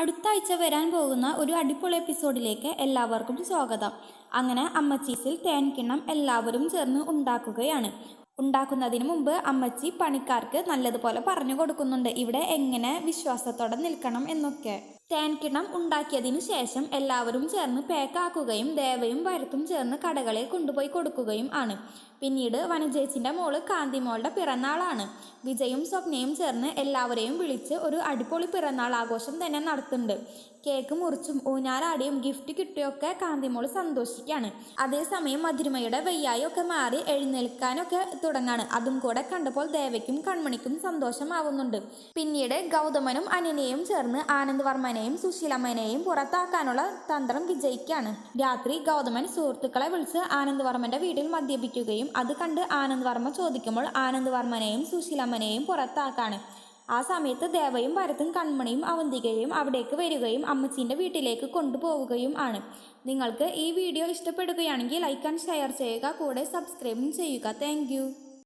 അടുത്ത ആഴ്ച വരാൻ പോകുന്ന ഒരു അടിപൊളി എപ്പിസോഡിലേക്ക് എല്ലാവർക്കും സ്വാഗതം. അങ്ങനെ അമ്മച്ചീസിൽ തേൻകിണ്ണം എല്ലാവരും ചേർന്ന് ഉണ്ടാക്കുകയാണ്. ഉണ്ടാക്കുന്നതിന് മുമ്പ് അമ്മച്ചി പണിക്കാർക്ക് നല്ലതുപോലെ പറഞ്ഞു കൊടുക്കുന്നുണ്ട്. ഇവിടെ എങ്ങനെ വിശ്വാസത്തോടെ നിൽക്കണം എന്നൊക്കെ. തേൻകിണ്ണം ഉണ്ടാക്കിയതിനു ശേഷം എല്ലാവരും ചേർന്ന് പേക്കാക്കുകയും ദേവയും വരത്തും ചേർന്ന് കടകളിൽ കൊണ്ടുപോയി കൊടുക്കുകയും ആണ്. പിന്നീട് വനജേച്ചിന്റെ മോൾ കാന്തിമോളുടെ പിറന്നാളാണ്. വിജയും സ്വപ്നയും ചേർന്ന് എല്ലാവരെയും വിളിച്ച് ഒരു അടിപൊളി പിറന്നാൾ ആഘോഷം തന്നെ നടത്തുന്നുണ്ട്. കേക്ക് മുറിച്ചും ഊഞ്ഞാലാടിയും ഗിഫ്റ്റ് കിട്ടിയൊക്കെ കാന്തിമോൾ സന്തോഷിക്കുകയാണ്. അതേസമയം മധുരിമയുടെ വെയ്യായി ഒക്കെ മാറി എഴുന്നേൽക്കാനൊക്കെ തുടങ്ങാണ്. അതും കൂടെ കണ്ടപ്പോൾ ദേവയ്ക്കും കൺമണിക്കും സന്തോഷമാവുന്നുണ്ട്. പിന്നീട് ഗൗതമനും അനിനയും ചേർന്ന് ആനന്ദ്വർമ്മനെയും സുശീലമ്മനെയും പുറത്താക്കാനുള്ള തന്ത്രം വിജയിക്കാണ്. രാത്രി ഗൗതമൻ സുഹൃത്തുക്കളെ വിളിച്ച് ആനന്ദ്വർമ്മന്റെ വീട്ടിൽ മദ്യപിക്കുകയും അത് കണ്ട് ആനന്ദ്വർമ്മ ചോദിക്കുമ്പോൾ ആനന്ദ്വർമ്മനെയും സുശീലമ്മനെയും പുറത്താക്കാണ്. ആ സമയത്ത് ദേവയും ഭരത്തും കൺമണിയും അവന്തികയും അവിടേക്ക് വരികയും അമ്മച്ചീന്റെ വീട്ടിലേക്ക് കൊണ്ടുപോവുകയും ആണ്. നിങ്ങൾക്ക് ഈ വീഡിയോ ഇഷ്ടപ്പെടുകയാണെങ്കിൽ ലൈക്ക് ആൻഡ് ഷെയർ ചെയ്യുക. കൂടെ സബ്സ്ക്രൈബും ചെയ്യുക. താങ്ക്